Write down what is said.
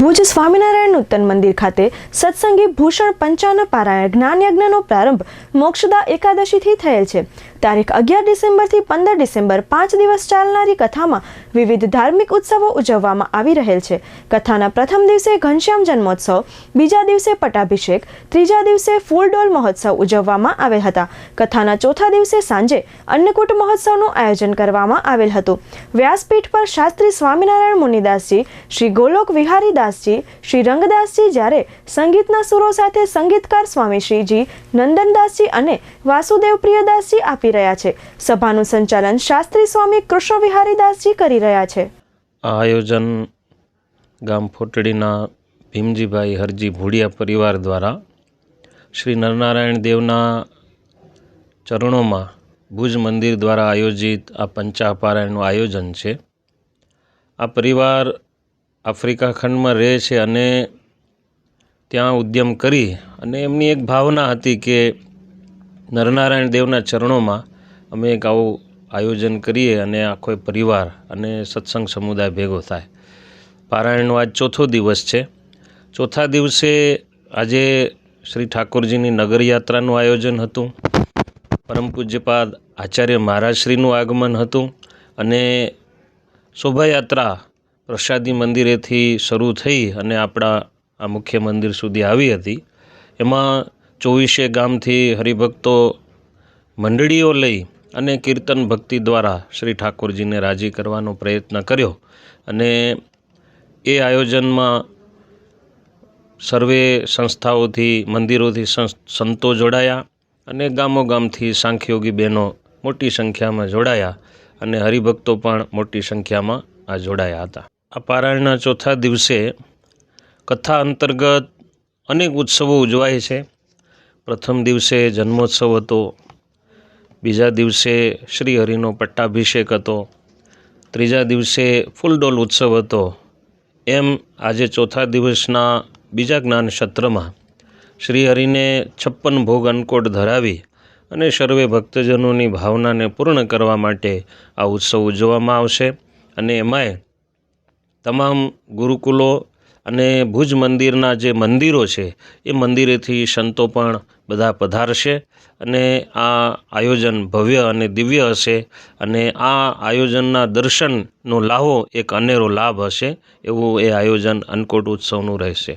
ભુજ સ્વામિનારાયણ નૂતન મંદિર ખાતે સત્સંગી ભૂષણ પંચાન પારાયણ જ્ઞાન યજ્ઞનો પ્રારંભ મોક્ષદા એકાદશીથી થયેલ છે. તારીખ અગિયાર ડિસેમ્બરથી પંદર ડિસેમ્બર પાંચ દિવસ ચાલનારી કથામાં વિવિધ ધાર્મિક ઉત્સવો ઉજવવામાં આવી રહેલ છે. કથાના પ્રથમ દિવસે ઘનશ્યામ જન્મોત્સવ, બીજા દિવસે પટાભિષેક ત્રીજા દિવસે ફૂલડોલ મહોત્સવ ઉજવવામાં આવેલ હતા. કથાના ચોથા દિવસે સાંજે અન્નકૂટ મહોત્સવનું આયોજન કરવામાં આવેલ હતું. વ્યાસપીઠ પર શાસ્ત્રી સ્વામિનારાયણ મુનિદાસજી, શ્રી ગોલોક વિહારીદાસજી શ્રી રંગદાસજી જ્યારે સંગીતના સુરો સાથે સંગીતકાર સ્વામી શ્રીજી નંદનદાસજી અને વાસુદેવ પ્રિયદાસજી આપી રહ્યા છે. સભાનું સંચાલન શાસ્ત્રી સ્વામી કૃષ્ણ વિહારીદાસજી કરી રહ્યા છે. આ આયોજન ગામ ફોટડીના ભીમજીભાઈ હરજી ભુડિયા પરિવાર દ્વારા શ્રી નરનારાયણ દેવના ચરણોમાં ભુજ મંદિર દ્વારા આયોજિત આ પંચાપારાયણનું આયોજન છે. આ પરિવાર આફ્રિકા ખંડમાં રહે છે અને ત્યાં ઉદ્યમ કરી અને એમની એક ભાવના હતી કે નરનારાયણ દેવના ચરણોમાં અમે એક આવું આયોજન કરીએ અને આખો પરિવાર અને સત્સંગ સમુદાય ભેગો થાય. પારાયણનો આજ ચોથો દિવસ છે. ચોથા દિવસે આજે શ્રી ઠાકોરજીની નગરયાત્રાનું આયોજન હતું. પરમ પૂજ્યપાદ આચાર્ય મહારાજશ્રીનું આગમન હતું અને શોભાયાત્રા પ્રસાદી મંદિરેથી શરૂ થઈ અને આપણા આ મુખ્ય મંદિર સુધી આવી હતી. એમાં ચોવીસે ગામથી હરિભક્તો મંડળીઓ લઈ અને કીર્તન ભક્તિ દ્વારા શ્રી ઠાકોરજીને રાજી કરવાનો પ્રયત્ન કર્યો. અને એ આયોજનમાં સર્વે સંસ્થાઓથી, મંદિરોથી સંતો જોડાયા અને ગામો ગામથી સાંખ્યોગી બહેનો મોટી સંખ્યામાં જોડાયા અને હરિભક્તો પણ મોટી સંખ્યામાં આ જોડાયા હતા. આ પારાયણના ચોથા દિવસે કથા અંતર્ગત અનેક ઉત્સવો ઉજવાય છે. પ્રથમ દિવસે જન્મોત્સવ હતો. બીજા દિવસે શ્રીહરિનો પટ્ટાભિષેક હતો. ત્રીજા દિવસે ફૂલડોલ ઉત્સવ હતો. એમ આજે ચોથા દિવસના બીજા જ્ઞાન સત્રમાં શ્રી હરિને છપ્પન ભોગ અન્નકોટ ધરાવી અને સર્વે ભક્તજનોની ભાવનાને પૂર્ણ કરવા માટે આ ઉત્સવ ઉજવવામાં આવશે અને એમાંય તમામ ગુરુકુલો અને ભુજ મંદિરના જે મંદિરો છે, એ મંદિરેથી સંતો પણ બધા પધારશે અને આ આયોજન ભવ્ય અને દિવ્ય હશે અને આ આયોજનના દર્શનનો લાહો એક અનેરો લાભ હશે, એવું એ આયોજન અન્નકૂટ ઉત્સવનું રહેશે.